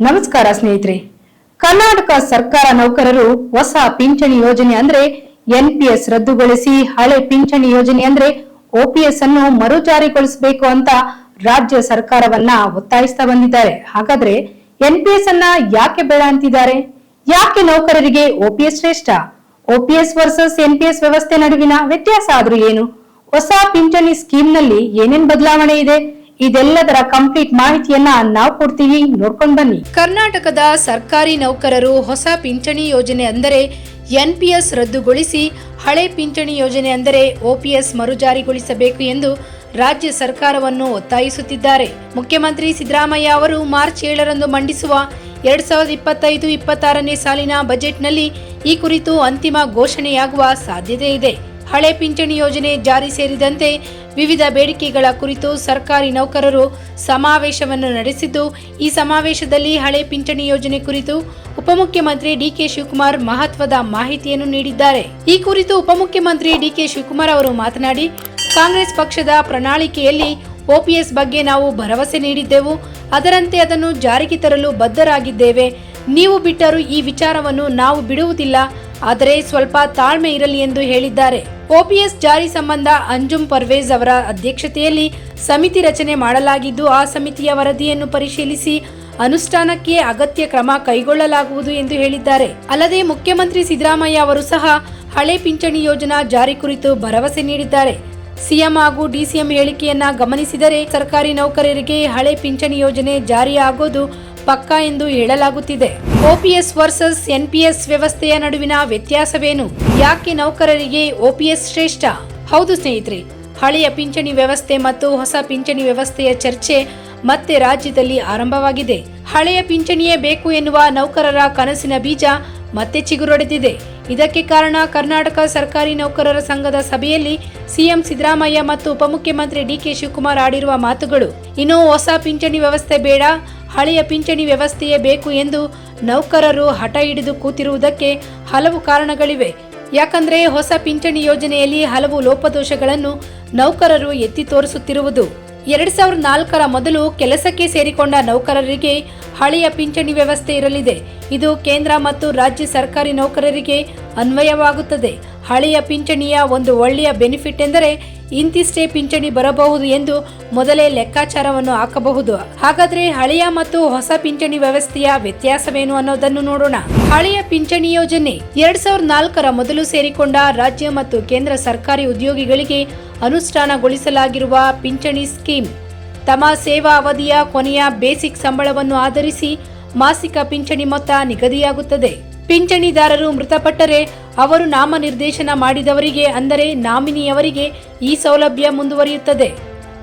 ನಮಸ್ಕಾರ ಸ್ನೇಹಿತರೆ. ಕರ್ನಾಟಕ ಸರ್ಕಾರ ನೌಕರರು ಹೊಸ ಪಿಂಚಣಿ ಯೋಜನೆ ಅಂದ್ರೆ ಎನ್ಪಿಎಸ್ ರದ್ದುಗೊಳಿಸಿ ಹಳೆ ಪಿಂಚಣಿ ಯೋಜನೆ ಅಂದ್ರೆ ಓಪಿಎಸ್ ಅನ್ನು ಮರುಜಾರಿಗೊಳಿಸಬೇಕು ಅಂತ ರಾಜ್ಯ ಸರ್ಕಾರವನ್ನ ಒತ್ತಾಯಿಸ್ತಾ ಬಂದಿದ್ದಾರೆ. ಹಾಗಾದ್ರೆ ಎನ್ಪಿಎಸ್ ಅನ್ನ ಯಾಕೆ ಬೇಡ ಅಂತಿದ್ದಾರೆ? ಯಾಕೆ ನೌಕರರಿಗೆ ಓಪಿಎಸ್ ಶ್ರೇಷ್ಠ? ಓಪಿಎಸ್ ವರ್ಸಸ್ ಎನ್ಪಿಎಸ್ ವ್ಯವಸ್ಥೆ ನಡುವಿನ ವ್ಯತ್ಯಾಸ ಆದ್ರೂ ಏನು? ಹೊಸ ಪಿಂಚಣಿ ಸ್ಕೀಮ್ನಲ್ಲಿ ಏನೇನ್ ಬದಲಾವಣೆ ಇದೆ? ಇದೆಲ್ಲದರ ಕಂಪ್ಲೀಟ್ ಮಾಹಿತಿಯನ್ನ ನಾವು ಕೊಡ್ತೀವಿ. ನೋಡ್ಕೊಂಡು ಬನ್ನಿ. ಕರ್ನಾಟಕದ ಸರ್ಕಾರಿ ನೌಕರರು ಹೊಸ ಪಿಂಚಣಿ ಯೋಜನೆ ಅಂದರೆ ಎನ್ಪಿಎಸ್ ರದ್ದುಗೊಳಿಸಿ ಹಳೆ ಪಿಂಚಣಿ ಯೋಜನೆ ಅಂದರೆ ಓಪಿಎಸ್ ಮರುಜಾರಿಗೊಳಿಸಬೇಕು ಎಂದು ರಾಜ್ಯ ಸರ್ಕಾರವನ್ನು ಒತ್ತಾಯಿಸುತ್ತಿದ್ದಾರೆ. ಮುಖ್ಯಮಂತ್ರಿ ಸಿದ್ದರಾಮಯ್ಯ ಅವರು ಮಾರ್ಚ್ ಏಳರಂದು ಮಂಡಿಸುವ ಎರಡ್ ಸಾವಿರದ ಇಪ್ಪತ್ತೈದು, ಇಪ್ಪತ್ತಾರನೇ ಸಾಲಿನ ಬಜೆಟ್ನಲ್ಲಿ ಈ ಕುರಿತು ಅಂತಿಮ ಘೋಷಣೆಯಾಗುವ ಸಾಧ್ಯತೆ ಇದೆ. ಹಳೆ ಪಿಂಚಣಿ ಯೋಜನೆ ಜಾರಿ ಸೇರಿದಂತೆ ವಿವಿಧ ಬೇಡಿಕೆಗಳ ಕುರಿತು ಸರ್ಕಾರಿ ನೌಕರರು ಸಮಾವೇಶವನ್ನು ನಡೆಸಿದ್ದು, ಈ ಸಮಾವೇಶದಲ್ಲಿ ಹಳೆ ಪಿಂಚಣಿ ಯೋಜನೆ ಕುರಿತು ಉಪಮುಖ್ಯಮಂತ್ರಿ ಡಿಕೆ ಶಿವಕುಮಾರ್ ಮಹತ್ವದ ಮಾಹಿತಿಯನ್ನು ನೀಡಿದ್ದಾರೆ. ಈ ಕುರಿತು ಉಪಮುಖ್ಯಮಂತ್ರಿ ಡಿಕೆ ಶಿವಕುಮಾರ್ ಅವರು ಮಾತನಾಡಿ, ಕಾಂಗ್ರೆಸ್ ಪಕ್ಷದ ಪ್ರಣಾಳಿಕೆಯಲ್ಲಿ ಓಪಿಎಸ್ ಬಗ್ಗೆ ನಾವು ಭರವಸೆ ನೀಡಿದ್ದೆವು. ಅದರಂತೆ ಅದನ್ನು ಜಾರಿಗೆ ತರಲು ಬದ್ಧರಾಗಿದ್ದೇವೆ. ನೀವು ಬಿಟ್ಟರೂ ಈ ವಿಚಾರವನ್ನು ನಾವು ಬಿಡುವುದಿಲ್ಲ. ಆದರೆ ಸ್ವಲ್ಪ ತಾಳ್ಮೆ ಇರಲಿ ಎಂದು ಹೇಳಿದ್ದಾರೆ. ಓಪಿಎಸ್ ಜಾರಿ ಸಂಬಂಧ ಅಂಜುಮ್ ಪರ್ವೇಜ್ ಅವರ ಅಧ್ಯಕ್ಷತೆಯಲ್ಲಿ ಸಮಿತಿ ರಚನೆ ಮಾಡಲಾಗಿದ್ದು, ಆ ಸಮಿತಿಯ ವರದಿಯನ್ನು ಪರಿಶೀಲಿಸಿ ಅನುಷ್ಠಾನಕ್ಕೆ ಅಗತ್ಯ ಕ್ರಮ ಕೈಗೊಳ್ಳಲಾಗುವುದು ಎಂದು ಹೇಳಿದ್ದಾರೆ. ಅಲ್ಲದೆ ಮುಖ್ಯಮಂತ್ರಿ ಸಿದ್ದರಾಮಯ್ಯ ಅವರು ಸಹ ಹಳೆ ಪಿಂಚಣಿ ಯೋಜನಾ ಜಾರಿ ಕುರಿತು ಭರವಸೆ ನೀಡಿದ್ದಾರೆ. ಸಿಎಂ ಹಾಗೂ ಡಿಸಿಎಂ ಹೇಳಿಕೆಯನ್ನ ಗಮನಿಸಿದರೆ ಸರ್ಕಾರಿ ನೌಕರರಿಗೆ ಹಳೆ ಪಿಂಚಣಿ ಯೋಜನೆ ಜಾರಿಯಾಗೋದು ಪಕ್ಕಾ ಎಂದು ಹೇಳಲಾಗುತ್ತಿದೆ. ಓಪಿಎಸ್ ವರ್ಸಸ್ ಎನ್ಪಿಎಸ್ ವ್ಯವಸ್ಥೆಯ ನಡುವಿನ ವ್ಯತ್ಯಾಸವೇನು? ಯಾಕೆ ನೌಕರರಿಗೆ ಓಪಿಎಸ್ ಶ್ರೇಷ್ಠ? ಹೌದು ಸ್ನೇಹಿತರೆ, ಹಳೆಯ ಪಿಂಚಣಿ ವ್ಯವಸ್ಥೆ ಮತ್ತು ಹೊಸ ಪಿಂಚಣಿ ವ್ಯವಸ್ಥೆಯ ಚರ್ಚೆ ಮತ್ತೆ ರಾಜ್ಯದಲ್ಲಿ ಆರಂಭವಾಗಿದೆ. ಹಳೆಯ ಪಿಂಚಣಿಯೇ ಬೇಕು ಎನ್ನುವ ನೌಕರರ ಕನಸಿನ ಬೀಜ ಮತ್ತೆ ಚಿಗುರೊಡೆದಿದೆ. ಇದಕ್ಕೆ ಕಾರಣ ಕರ್ನಾಟಕ ಸರ್ಕಾರಿ ನೌಕರರ ಸಂಘದ ಸಭೆಯಲ್ಲಿ ಸಿಎಂ ಸಿದ್ದರಾಮಯ್ಯ ಮತ್ತು ಉಪಮುಖ್ಯಮಂತ್ರಿ ಡಿಕೆ ಶಿವಕುಮಾರ್ ಆಡಿರುವ ಮಾತುಗಳು. ಇನ್ನು ಹೊಸ ಪಿಂಚಣಿ ವ್ಯವಸ್ಥೆ ಬೇಡ ಹಳೆಯ ಪಿಂಚಣಿ ವ್ಯವಸ್ಥೆಯೇ ಬೇಕು ಎಂದು ನೌಕರರು ಹಠ ಹಿಡಿದು ಕೂತಿರುವುದಕ್ಕೆ ಹಲವು ಕಾರಣಗಳಿವೆ. ಯಾಕಂದ್ರೆ ಹೊಸ ಪಿಂಚಣಿ ಯೋಜನೆಯಲ್ಲಿ ಹಲವು ಲೋಪದೋಷಗಳನ್ನು ನೌಕರರು ಎತ್ತಿ ತೋರಿಸುತ್ತಿರುವುದು. ಎರಡ್ ಸಾವಿರದ ನಾಲ್ಕರ ಮೊದಲು ಕೆಲಸಕ್ಕೆ ಸೇರಿಕೊಂಡ ನೌಕರರಿಗೆ ಹಳೆಯ ಪಿಂಚಣಿ ವ್ಯವಸ್ಥೆ ಇರಲಿದೆ. ಇದು ಕೇಂದ್ರ ಮತ್ತು ರಾಜ್ಯ ಸರ್ಕಾರಿ ನೌಕರರಿಗೆ ಅನ್ವಯವಾಗುತ್ತದೆ. ಹಳೆಯ ಪಿಂಚಣಿಯ ಒಂದು ಒಳ್ಳೆಯ ಬೆನಿಫಿಟ್ ಎಂದರೆ ಇಂತಿಷ್ಟೇ ಪಿಂಚಣಿ ಬರಬಹುದು ಎಂದು ಮೊದಲೇ ಲೆಕ್ಕಾಚಾರವನ್ನು ಹಾಕಬಹುದು. ಹಾಗಾದ್ರೆ ಹಳೆಯ ಮತ್ತು ಹೊಸ ಪಿಂಚಣಿ ವ್ಯವಸ್ಥೆಯ ವ್ಯತ್ಯಾಸವೇನು ಅನ್ನೋದನ್ನು ನೋಡೋಣ. ಹಳೆಯ ಪಿಂಚಣಿ ಯೋಜನೆ ಎರಡ್ ಸಾವಿರದ ನಾಲ್ಕರ ಮೊದಲು ಸೇರಿಕೊಂಡ ರಾಜ್ಯ ಮತ್ತು ಕೇಂದ್ರ ಸರ್ಕಾರಿ ಉದ್ಯೋಗಿಗಳಿಗೆ ಅನುಷ್ಠಾನಗೊಳಿಸಲಾಗಿರುವ ಪಿಂಚಣಿ ಸ್ಕೀಮ್. ತಮ್ಮ ಸೇವಾ ಅವಧಿಯ ಕೊನೆಯ ಬೇಸಿಕ್ ಸಂಬಳವನ್ನು ಆಧರಿಸಿ ಮಾಸಿಕ ಪಿಂಚಣಿ ಮೊತ್ತ ನಿಗದಿಯಾಗುತ್ತದೆ. ಪಿಂಚಣಿದಾರರು ಮೃತಪಟ್ಟರೆ ಅವರು ನಾಮನಿರ್ದೇಶನ ಮಾಡಿದವರಿಗೆ ಅಂದರೆ ನಾಮಿನಿಯವರಿಗೆ ಈ ಸೌಲಭ್ಯ ಮುಂದುವರಿಯುತ್ತದೆ.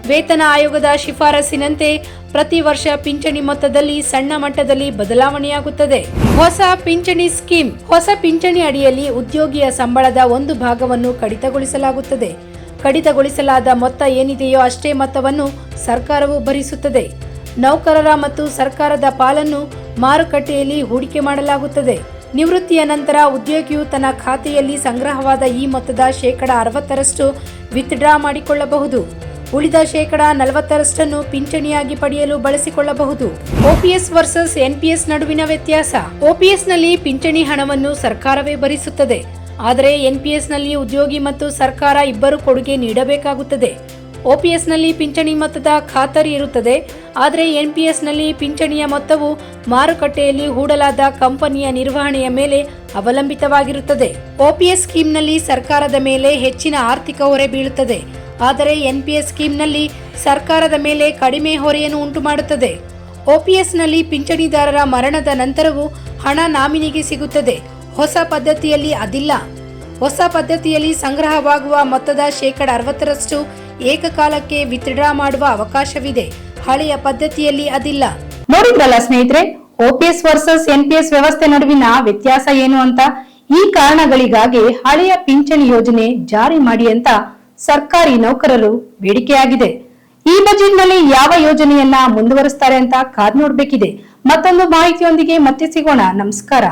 ವೇತನ ಆಯೋಗದ ಶಿಫಾರಸಿನಂತೆ ಪ್ರತಿ ವರ್ಷ ಪಿಂಚಣಿ ಮೊತ್ತದಲ್ಲಿ ಸಣ್ಣ ಮಟ್ಟದಲ್ಲಿ ಬದಲಾವಣೆಯಾಗುತ್ತದೆ. ಹೊಸ ಪಿಂಚಣಿ ಸ್ಕೀಮ್, ಹೊಸ ಪಿಂಚಣಿ ಅಡಿಯಲ್ಲಿ ಉದ್ಯೋಗಿಯ ಸಂಬಳದ ಒಂದು ಭಾಗವನ್ನು ಕಡಿತಗೊಳಿಸಲಾಗುತ್ತದೆ. ಕಡಿತಗೊಳಿಸಲಾದ ಮೊತ್ತ ಏನಿದೆಯೋ ಅಷ್ಟೇ ಮೊತ್ತವನ್ನು ಸರ್ಕಾರವು ಭರಿಸುತ್ತದೆ. ನೌಕರರ ಮತ್ತು ಸರ್ಕಾರದ ಪಾಲನ್ನು ಮಾರುಕಟ್ಟೆಯಲ್ಲಿ ಹೂಡಿಕೆ ಮಾಡಲಾಗುತ್ತದೆ. ನಿವೃತ್ತಿಯ ನಂತರ ಉದ್ಯೋಗಿಯು ತನ್ನ ಖಾತೆಯಲ್ಲಿ ಸಂಗ್ರಹವಾದ ಈ ಮೊತ್ತದ ಶೇಕಡ ಅರವತ್ತರಷ್ಟು ವಿತ್ಡ್ರಾ ಮಾಡಿಕೊಳ್ಳಬಹುದು. ಉಳಿದ ಶೇಕಡ ನಲವತ್ತರಷ್ಟನ್ನು ಪಿಂಚಣಿಯಾಗಿ ಪಡೆಯಲು ಬಳಸಿಕೊಳ್ಳಬಹುದು. ಓಪಿಎಸ್ ವರ್ಸಸ್ ಎನ್ಪಿಎಸ್ ನಡುವಿನ ವ್ಯತ್ಯಾಸ. ಓಪಿಎಸ್ನಲ್ಲಿ ಪಿಂಚಣಿ ಹಣವನ್ನು ಸರ್ಕಾರವೇ ಭರಿಸುತ್ತದೆ. ಆದರೆ ಎನ್ಪಿಎಸ್ನಲ್ಲಿ ಉದ್ಯೋಗಿ ಮತ್ತು ಸರ್ಕಾರ ಇಬ್ಬರು ಕೊಡುಗೆ ನೀಡಬೇಕಾಗುತ್ತದೆ. ಓಪಿಎಸ್ನಲ್ಲಿ ಪಿಂಚಣಿ ಮೊತ್ತದ ಖಾತರಿ ಇರುತ್ತದೆ. ಆದರೆ ಎನ್ಪಿಎಸ್ನಲ್ಲಿ ಪಿಂಚಣಿಯ ಮೊತ್ತವು ಮಾರುಕಟ್ಟೆಯಲ್ಲಿ ಹೂಡಲಾದ ಕಂಪನಿಯ ನಿರ್ವಹಣೆಯ ಮೇಲೆ ಅವಲಂಬಿತವಾಗಿರುತ್ತದೆ. ಓಪಿಎಸ್ ಸ್ಕೀಮ್ನಲ್ಲಿ ಸರ್ಕಾರದ ಮೇಲೆ ಹೆಚ್ಚಿನ ಆರ್ಥಿಕ ಹೊರೆ ಬೀಳುತ್ತದೆ. ಆದರೆ ಎನ್ಪಿಎಸ್ ಸ್ಕೀಮ್ನಲ್ಲಿ ಸರ್ಕಾರದ ಮೇಲೆ ಕಡಿಮೆ ಹೊರೆಯನ್ನು ಉಂಟುಮಾಡುತ್ತದೆ. ಓಪಿಎಸ್ನಲ್ಲಿ ಪಿಂಚಣಿದಾರರ ಮರಣದ ನಂತರವೂ ಹಣ ನಾಮಿನಿಗೆ ಸಿಗುತ್ತದೆ. ಹೊಸ ಪದ್ಧತಿಯಲ್ಲಿ ಅದಿಲ್ಲ. ಹೊಸ ಪದ್ಧತಿಯಲ್ಲಿ ಸಂಗ್ರಹವಾಗುವ ಮೊತ್ತದ ಶೇಕಡ ಅರವತ್ತರಷ್ಟು ಏಕಕಾಲಕ್ಕೆ ವಿತ್ಡ್ರಾ ಮಾಡುವ ಅವಕಾಶವಿದೆ. ಹಳೆಯ ಪದ್ಧತಿಯಲ್ಲಿ ಅದಿಲ್ಲ. ನೋಡಿದ್ರಲ್ಲ ಸ್ನೇಹಿತರೆ ಓಪಿಎಸ್ ವರ್ಸಸ್ ಎನ್ಪಿಎಸ್ ವ್ಯವಸ್ಥೆ ನಡುವಿನ ವ್ಯತ್ಯಾಸ ಏನು ಅಂತ? ಈ ಕಾರಣಗಳಿಗಾಗಿ ಹಳೆಯ ಪಿಂಚಣಿ ಯೋಜನೆ ಜಾರಿ ಮಾಡಿ ಅಂತ ಸರ್ಕಾರಿ ನೌಕರರು ಬೇಡಿಕೆಯಾಗಿದೆ. ಈ ಬಜೆಟ್ನಲ್ಲಿ ಯಾವ ಯೋಜನೆಯನ್ನ ಮುಂದುವರಿಸ್ತಾರೆ ಅಂತ ಕಾದ್ ನೋಡ್ಬೇಕಿದೆ. ಮತ್ತೊಂದು ಮಾಹಿತಿಯೊಂದಿಗೆ ಮತ್ತೆ ಸಿಗೋಣ. ನಮಸ್ಕಾರ.